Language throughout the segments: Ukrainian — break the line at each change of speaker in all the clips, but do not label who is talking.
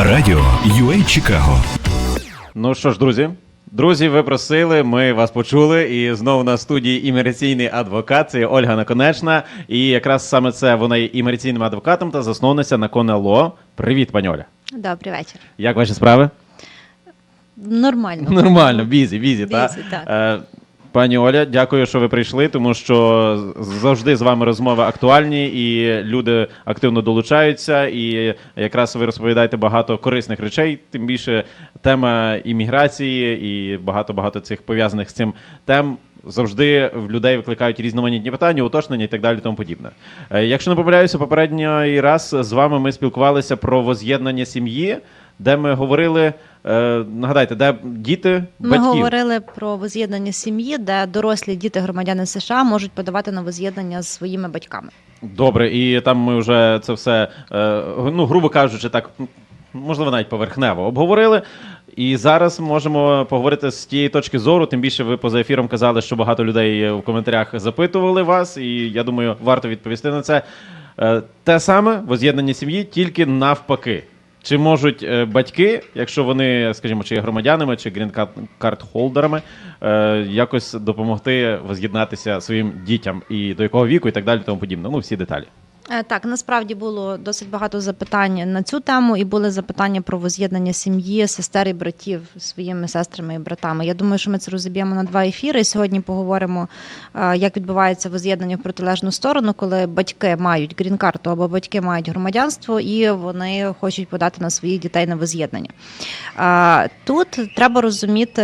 Радіо UA Чикаго.
Ну що ж, друзі. Друзі, ви просили, ми вас почули. І знову на студії імміграційний адвокат. Це Ольга Наконечна. І якраз саме це вона є імміграційним адвокатом та засновниця Наконе Ло. Привіт, пані Оля.
Добрий вечір.
Як ваші справи?
Нормально.
Нормально, бізі, бізі, так.
Бізі, так.
Е, Пані Оля, дякую, що ви прийшли, тому що завжди з вами розмови актуальні і люди активно долучаються. І якраз ви розповідаєте багато корисних речей. Тим більше тема імміграції і багато багато цих пов'язаних з цим тем. Завжди в людей викликають різноманітні питання, уточнення і так далі, тому подібне. Е, Якщо не помиляюся, попередній раз з вами ми спілкувалися про воз'єднання сім'ї, де ми говорили. е, Нагадайте, де діти
Ми
батьків.
говорили про воз'єднання сім'ї, де дорослі діти громадяни США можуть подавати на воз'єднання з своїми батьками.
Добре, і там ми вже це все, е, ну, грубо кажучи, так, можливо, навіть поверхнево обговорили. І зараз можемо поговорити з тієї точки зору. Тим більше ви поза ефіром казали, що багато людей в коментарях запитували вас, і я думаю, варто відповісти на це. Е, Те саме воз'єднання сім'ї, тільки навпаки. Чи можуть е, батьки, якщо вони, скажімо, чи є громадянами, чи грін-карт холдерами, е, якось допомогти воз'єднатися своїм дітям і до якого віку, і так далі, тому подібне. Ну, всі деталі.
Е, Так, насправді було досить багато запитань на цю тему, і були запитання про воз'єднання сім'ї, сестер і братів своїми сестрами і братами. Я думаю, що ми це розіб'ємо на два ефіри. Сьогодні поговоримо, е, як відбувається воз'єднання в протилежну сторону, коли батьки мають грін-карту або батьки мають громадянство, і вони хочуть подати на своїх дітей на воз'єднання. Е, Тут треба розуміти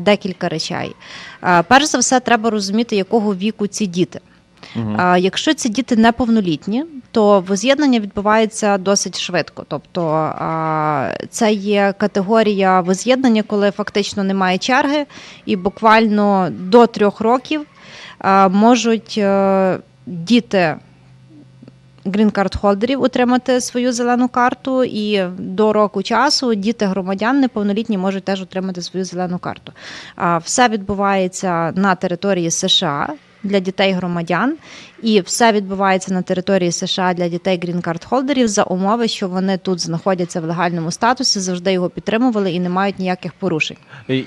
декілька речей. Перш за все, треба розуміти, якого віку ці діти. А, Якщо ці діти неповнолітні, то воз'єднання відбувається досить швидко. Тобто а, це є категорія воз'єднання, коли фактично немає черги, і буквально до трьох років а, можуть е, діти. Грін-карт холдерів отримати свою зелену карту, і до року часу діти громадян неповнолітні можуть теж отримати свою зелену карту. Все відбувається на території США для дітей громадян, і все відбувається на території США для дітей грін-карт холдерів за умови, що вони тут знаходяться в легальному статусі, завжди його підтримували і не мають ніяких порушень.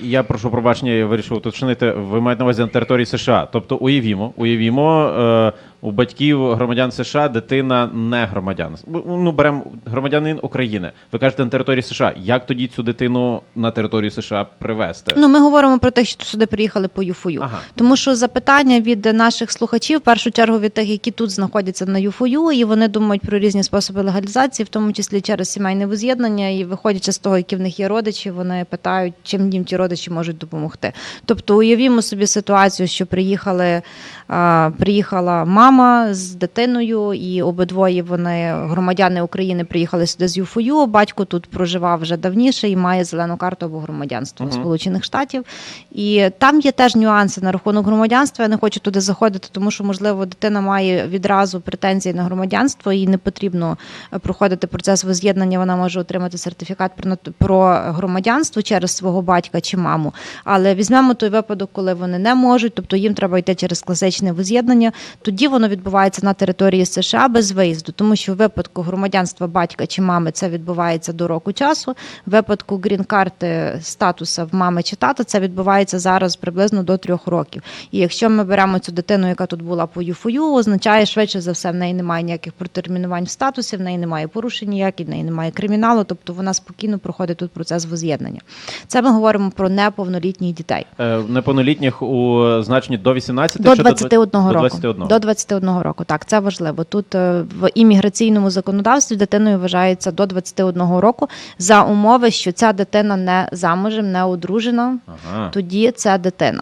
Я прошу пробачення, я вирішив уточнити. Ви маєте на увазі на території США. Тобто, уявімо, уявімо, е, у батьків громадян США дитина не громадян. Ну, беремо громадянин України. Ви кажете на території США. Як тоді цю дитину на територію США привезти?
Ну, ми говоримо про тих, що сюди приїхали по ЮФОЮ.
Ага.
Тому що запитання від наших слухачів, в першу чергу від тих, які тут знаходяться на ЮФОЮ, і вони думають про різні способи легалізації, в тому числі через сімейне воз'єднання, і виходячи з того, які в них є родичі, вони питають, чим їм ті родичі можуть допомогти. Тобто, уявімо собі ситуацію, що приїхали, а, приїхала мама з дитиною, і обидвоє вони громадяни України приїхали сюди з ЮФОЮ. Батько тут проживав вже давніше і має зелену карту або громадянство
Мгм.
Сполучених Штатів. І там є теж нюанси на рахунок громадянства. Я не хочу туди заходити, тому що можливо дитина має відразу претензії на громадянство, їй не потрібно е, проходити процес воз'єднання. Вона може отримати сертифікат про громадянство через свого батька чи маму. Але візьмемо той випадок, коли вони не можуть, тобто їм треба йти через класичне воз'єднання. Тоді воно відбувається на території США без виїзду, тому що в випадку громадянства батька чи мами це відбувається до року часу. В випадку грін-карти статуса в мами чи тата це відбувається зараз приблизно до трьох років. І якщо ми беремо цю дитину, яка тут була по ЮФОЮ, означає швидше за все, в неї немає ніяких протермінувань в статусі, в неї немає порушень ніяких, в неї немає криміналу, тобто вона спокійно проходить тут процес воз'єднання. Це ми говоримо про неповнолітніх дітей.
Е, неповнолітніх у значенні до 18
До
чи
21
до
року.
21?
До 21 року. Так, це важливо. Тут е, в імміграційному законодавстві дитиною вважається до 21 року за умови, що ця дитина не замужем, не одружена.
Ага.
Тоді це дитина.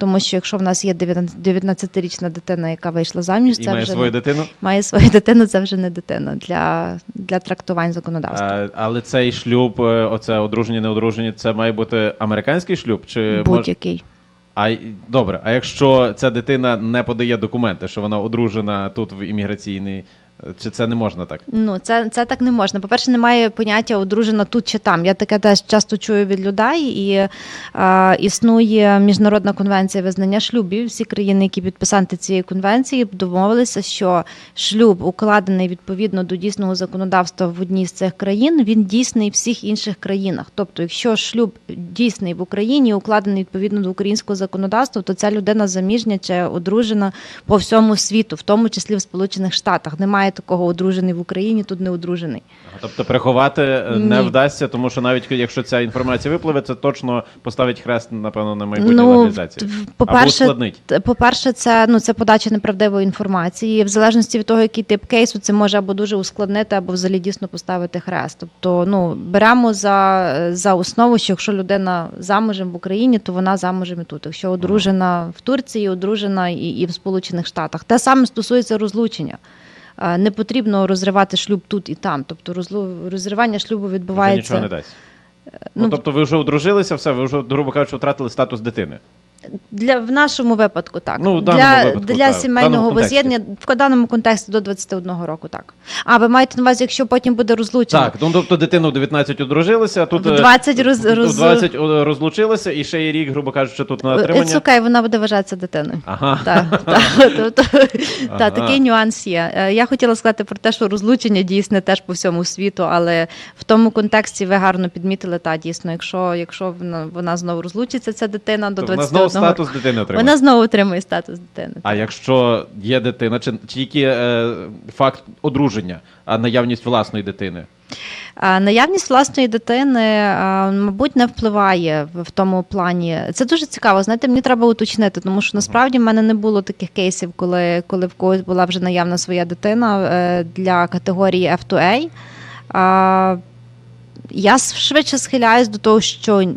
Тому що якщо в нас є 19-річна дитина, яка вийшла заміж,
І
це
має
вже
свою
не,
дитину.
має свою дитину, це вже не дитина для, для трактувань законодавства.
А, але цей шлюб, е, оце одружені, неодружені, це має бути американський шлюб? Чи.
Будь-який.
А добре, а якщо ця дитина не подає документи, що вона одружена тут в імміграційній Чи це не можна так?
Ну, це, це так не можна. По-перше, немає поняття одружена тут чи там. Я таке теж часто чую від людей, і е, існує міжнародна конвенція визнання шлюбів. Всі країни, які підписанти цієї конвенції, домовилися, що шлюб, укладений відповідно до дійсного законодавства в одній з цих країн, він дійсний в всіх інших країнах. Тобто, якщо шлюб дійсний в Україні, укладений відповідно до українського законодавства, то ця людина заміжня чи одружена по всьому світу, в тому числі в Сполучених Штатах. Немає такого одружений в Україні, тут не одружений.
Тобто приховати е, не
Ні.
вдасться, тому що навіть якщо ця інформація випливе, це точно поставить хрест, напевно, на майбутній
Ну,
легалізації. Або
по-перше,
ускладнить.
т- по-перше, це ну це подача неправдивої інформації. В залежності від того, який тип кейсу, це може або дуже ускладнити, або взагалі дійсно поставити хрест. Тобто, ну беремо за, за основу, що якщо людина замужем в Україні, то вона замужем і тут. Якщо одружена в Турції, одружена і, і в Сполучених Штатах. Те саме стосується розлучення. Не потрібно розривати шлюб тут і там. Тобто розривання шлюбу відбувається.
нічого не дасть. Ну,
ну,
тобто ви вже одружилися, все, ви вже, грубо кажучи, втратили статус дитини.
Для в нашому випадку так
ну,
для
випадку,
для
так.
сімейного воз'єднання в даному контексті до 21 року, так. А ви маєте на увазі, якщо потім буде розлучено?
Так, ну тобто дитину в 19 одружилися, тут
в
е,
20 роз, роз...
20 розлучилися, і ще є рік, грубо кажучи, тут на отримання.
Е, It's okay, вона буде вважатися дитиною.
Ага.
Так, такий нюанс є. Е, я хотіла сказати про те, що розлучення дійсне теж по всьому світу, але в тому контексті ви гарно підмітили та дійсно, якщо якщо вона, вона знову розлучиться, ця дитина до
20 статус дитини отримує.
Вона знову отримує статус дитини.
А якщо є дитина, чи тільки е, факт одруження, а наявність власної дитини?
Наявність власної дитини, мабуть, не впливає в тому плані. Це дуже цікаво. Знаєте, мені треба уточнити, тому що насправді в мене не було таких кейсів, коли коли в когось була вже наявна своя дитина е, для категорії F2A. Я швидше схиляюсь до того, що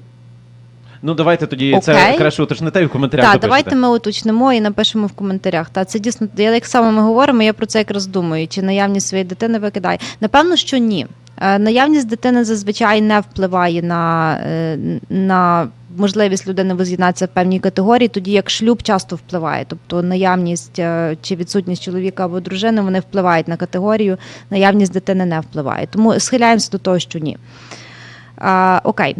Ну давайте тоді це
Окей.
краще уточните і в коментарях.
так, давайте ми уточнимо і напишемо в коментарях. Та це дійсно я як саме ми говоримо, я про це якраз думаю. Чи наявність своєї дитини викидає? Напевно, що ні. Е, Наявність дитини зазвичай не впливає на, е, на можливість людини воз'єднатися в певній категорії, тоді як шлюб часто впливає. Тобто наявність е, чи відсутність чоловіка або дружини вони впливають на категорію, наявність дитини не впливає. Тому схиляємося до того, що ні. А, окей,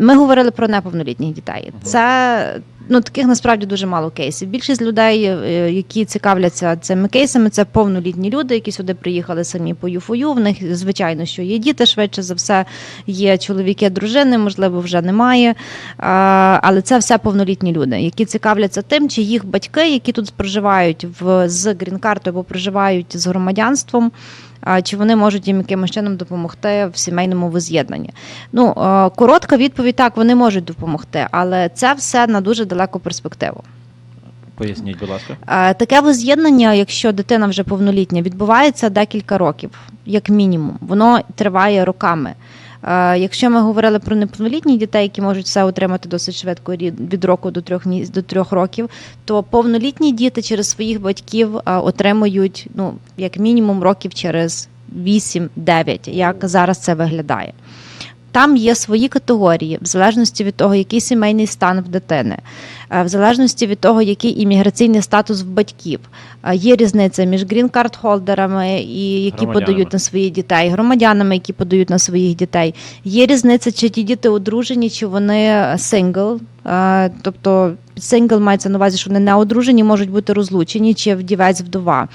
ми говорили про неповнолітніх дітей. Це ну таких насправді дуже мало кейсів. Більшість людей, е, які цікавляться цими кейсами, це повнолітні люди, які сюди приїхали самі по ЮФОЮ. В них звичайно, що є діти, швидше за все, є чоловіки, дружини, можливо, вже немає. А, але це все повнолітні люди, які цікавляться тим, чи їх батьки, які тут проживають в з грін-картою або проживають з громадянством. А, Чи вони можуть їм якимось чином допомогти в сімейному воз'єднанні? Ну, е, коротка відповідь так, вони можуть допомогти, але це все на дуже далеку перспективу.
Поясніть, будь ласка.
Е, Таке воз'єднання, якщо дитина вже повнолітня, відбувається декілька років, як мінімум. Воно триває роками. Е, Якщо ми говорили про неповнолітніх дітей, які можуть все отримати досить швидко від року до трьох до трьох років, то повнолітні діти через своїх батьків е, отримують ну як мінімум років через 8-9, як зараз це виглядає. Там є свої категорії, в залежності від того, який сімейний стан в дитини, е, в залежності від того, який імміграційний статус в батьків. Е, Є різниця між грін-карт холдерами, і які подають на своїх дітей, громадянами, які подають на своїх дітей. Є різниця, чи ті діти одружені, чи вони сингл. Е, Тобто сингл мається на увазі, що вони не одружені, можуть бути розлучені, чи вдівець вдова.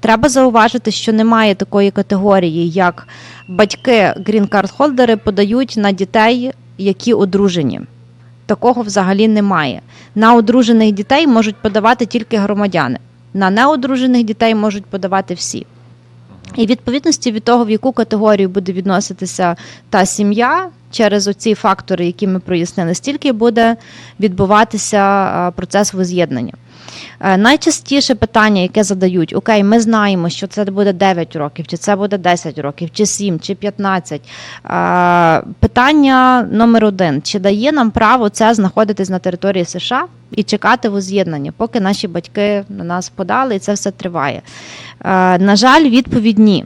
Треба зауважити, що немає такої категорії, як батьки грін-карт-холдери подають на дітей, які одружені. Такого взагалі немає. На одружених дітей можуть подавати тільки громадяни. На неодружених дітей можуть подавати всі. І відповідності від того, в яку категорію буде відноситися та сім'я, через оці фактори, які ми прояснили, стільки буде відбуватися процес воз'єднання. Е, Найчастіше питання, яке задають: Окей, ми знаємо, що це буде 9 років, чи це буде 10 років, чи 7, чи 15. Е, Питання номер один: чи дає нам право це знаходитись на території США і чекати воз'єднання, поки наші батьки на нас подали, і це все триває? Е, На жаль, відповідь ні.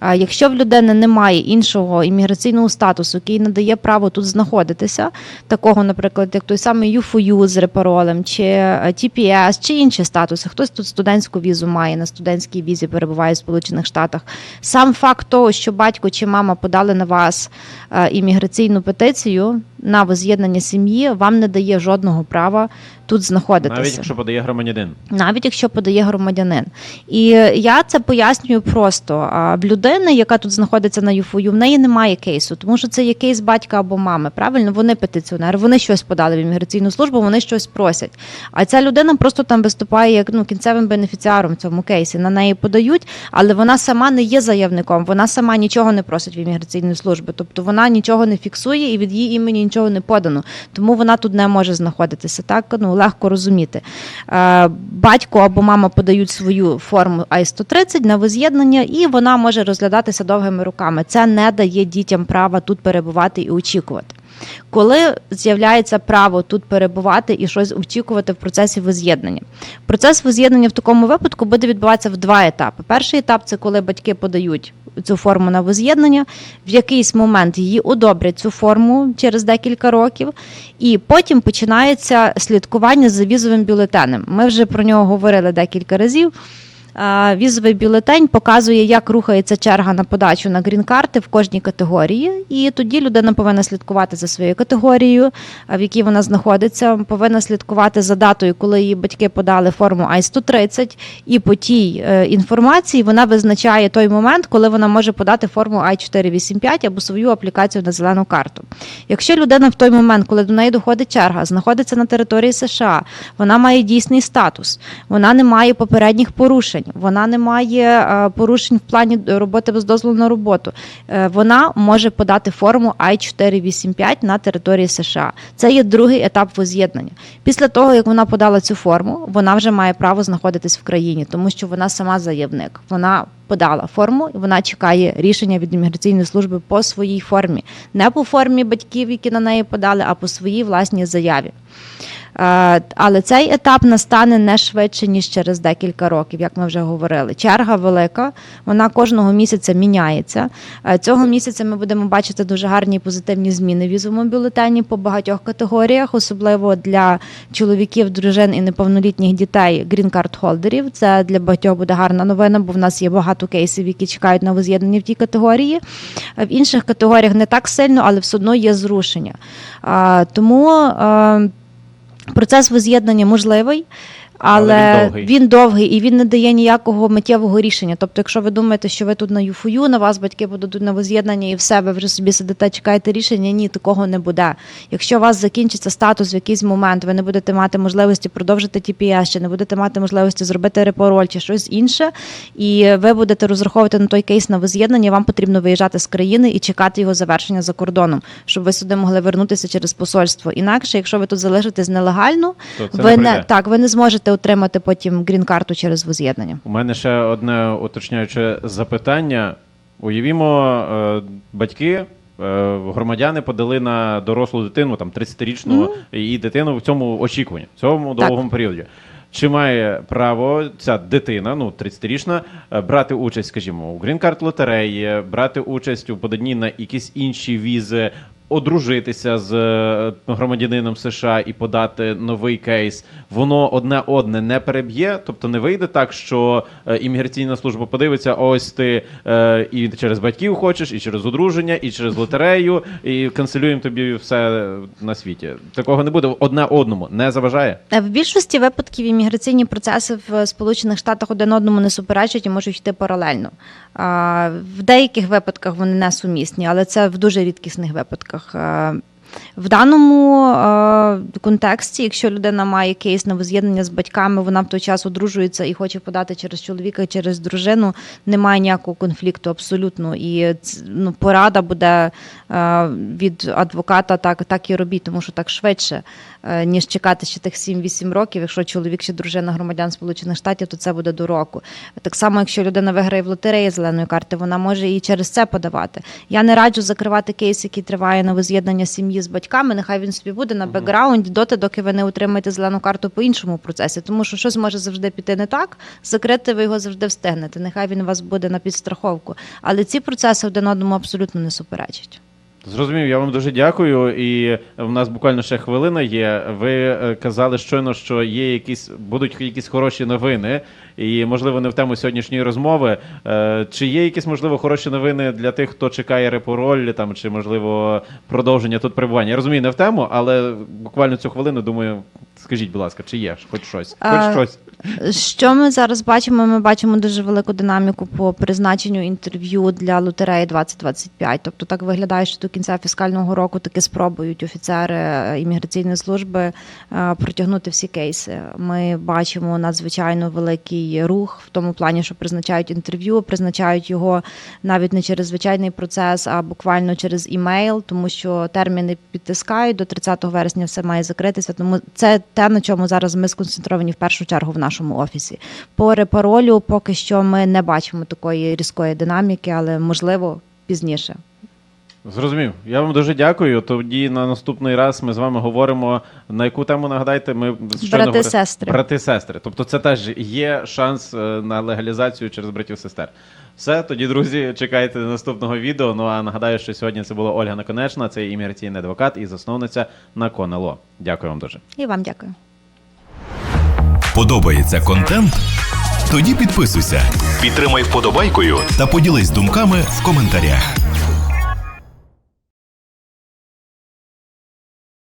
А Якщо в людини немає іншого імміграційного статусу, який надає право тут знаходитися, такого, наприклад, як той самий ЮФОЮ з репаролем, чи е, TPS, чи інші статуси, хтось тут студентську візу має на студентській візі, перебуває в Сполучених Штатах. Сам факт того, що батько чи мама подали на вас е, імміграційну петицію на воз'єднання сім'ї, вам не дає жодного права тут знаходитися
Навіть якщо подає громадянин.
навіть якщо подає громадянин. І я це пояснюю просто. В людини, яка тут знаходиться на ЮФОЮ, в неї немає кейсу, тому що це є кейс батька або мами. Правильно, вони петиціонери, вони щось подали в імміграційну службу, вони щось просять. А ця людина просто там виступає як ну кінцевим бенефіціаром в цьому кейсі. На неї подають, але вона сама не є заявником, вона сама нічого не просить в імміграційної служби. Тобто вона нічого не фіксує і від її імені нічого не подано. Тому вона тут не може знаходитися. Так ну легко розуміти. Е, Батько або мама подають свою форму I-130 на воз'єднання, і вона може розглядатися довгими руками. Це не дає дітям права тут перебувати і очікувати. Коли з'являється право тут перебувати і щось очікувати в процесі воз'єднання, процес воз'єднання в такому випадку буде відбуватися в два етапи. Перший етап це коли батьки подають цю форму на воз'єднання, в якийсь момент її одобрять цю форму через декілька років, і потім починається слідкування за візовим бюлетенем. Ми вже про нього говорили декілька разів. Візовий бюлетень показує, як рухається черга на подачу на грін-карти в кожній категорії, і тоді людина повинна слідкувати за своєю категорією, в якій вона знаходиться, повинна слідкувати за датою, коли її батьки подали форму I-130, і по тій е, інформації вона визначає той момент, коли вона може подати форму I-485 або свою аплікацію на зелену карту. Якщо людина в той момент, коли до неї доходить черга, знаходиться на території США, вона має дійсний статус, вона не має попередніх порушень, вона не має е, порушень в плані роботи без дозволу на роботу. е, Вона може подати форму I-485 на території США. Це є другий етап воз'єднання. Після того, як вона подала цю форму, вона вже має право знаходитись в країні, тому що вона сама заявник. Вона подала форму, і вона чекає рішення від імміграційної служби по своїй формі, не по формі батьків, які на неї подали, а по своїй власній заяві. Е, Але цей етап настане не швидше ніж через декілька років, як ми вже говорили. Черга велика, вона кожного місяця міняється. Е, Цього місяця ми будемо бачити дуже гарні і позитивні зміни в візовому бюлетені по багатьох категоріях, особливо для чоловіків, дружин і неповнолітніх дітей грін-карт холдерів. Це для багатьох буде гарна новина, бо в нас є багато кейсів, які чекають на воз'єднання в тій категорії. Е, В інших категоріях не так сильно, але все одно є зрушення. Тому процес воз'єднання можливий.
Але
Але,
він довгий.
він довгий і він не дає ніякого миттєвого рішення. Тобто, якщо ви думаєте, що ви тут на ЮФОЮ, на вас батьки подадуть на воз'єднання і все, ви вже собі сидите, чекаєте рішення, ні, такого не буде. Якщо у вас закінчиться статус в якийсь момент, ви не будете мати можливості продовжити TPS, чи не будете мати можливості зробити репароль чи щось інше, і ви будете розраховувати на той кейс на воз'єднання, вам потрібно виїжджати з країни і чекати його завершення за кордоном, щоб ви сюди могли вернутися через посольство. Інакше, якщо ви тут залишитесь нелегально,
То
ви
не
не так, ви не зможете отримати потім грін-карту через воз'єднання.
У мене ще одне уточняюче запитання. Уявімо, е, батьки, е, громадяни подали на дорослу дитину, там 30-річну її дитину в цьому очікуванні, в цьому
Так.
довгому періоді. Чи має право ця дитина, ну 30-річна, е, брати участь, скажімо, у грін-карт лотереї, брати участь у поданні на якісь інші візи, одружитися з е, громадянином США і подати новий кейс, воно одне одне не переб'є, тобто не вийде так, що е, імміграційна служба подивиться, ось ти е, і через батьків хочеш, і через одруження, і через лотерею, і канцелюємо тобі все на світі. Такого не буде одне одному, не заважає.
В більшості випадків імміграційні процеси в Сполучених Штатах один одному не суперечать і можуть йти паралельно. В деяких випадках вони не сумісні, але це в дуже рідкісних випадках. Е, В даному е, контексті, якщо людина має кейс на воз'єднання з батьками, вона в той час одружується і хоче подати через чоловіка, через дружину, немає ніякого конфлікту абсолютно. І ну, порада буде е, від адвоката так, так і робіть, тому що так швидше, е, ніж чекати ще тих 7-8 років. Якщо чоловік чи дружина громадян Сполучених Штатів, то це буде до року. Так само, якщо людина виграє в лотереї зеленої карти, вона може і через це подавати. Я не раджу закривати кейс, який триває на воз'єднання сім'ї сім'ї з батьками, нехай він собі буде на бекграунді доти, доки ви не отримаєте зелену карту по іншому процесі, тому що щось може завжди піти не так. Закрити ви його завжди встигнете. Нехай він у вас буде на підстраховку. Але ці процеси один одному абсолютно не суперечать.
Зрозумів, я вам дуже дякую. І в нас буквально ще хвилина є. Ви е, казали щойно, що є якісь будуть якісь хороші новини, і можливо не в тему сьогоднішньої розмови. Е, Чи є якісь можливо хороші новини для тих, хто чекає репороль, там чи можливо продовження тут перебування? Я розумію, не в тему, але буквально цю хвилину думаю, скажіть, будь ласка, чи є хоч щось? Хоч
А,
щось.
Що ми зараз бачимо? Ми бачимо дуже велику динаміку по призначенню інтерв'ю для лотереї 2025. Тобто так виглядає, що до кінця фіскального року таки спробують офіцери імміграційної служби е, протягнути всі кейси. Ми бачимо надзвичайно великий рух в тому плані, що призначають інтерв'ю, призначають його навіть не через звичайний процес, а буквально через імейл, тому що терміни підтискають до 30 вересня все має закритися. Тому це те, на чому зараз ми сконцентровані в першу чергу в нашому офісі. По репаролю поки що ми не бачимо такої різкої динаміки, але можливо пізніше.
Зрозумів. Я вам дуже дякую. Тоді на наступний раз ми з вами говоримо на яку тему нагадайте. Ми
Брати-сестри.
Брати-сестри. Тобто, це теж є шанс е, на легалізацію через братів-сестер. Все, тоді, друзі, чекайте наступного відео. Ну а нагадаю, що сьогодні це була Ольга Наконечна, це імміграційний адвокат і засновниця Наконело. Дякую вам дуже.
І вам дякую.
Подобається контент? Тоді підписуйся, підтримай вподобайкою та поділись думками в коментарях.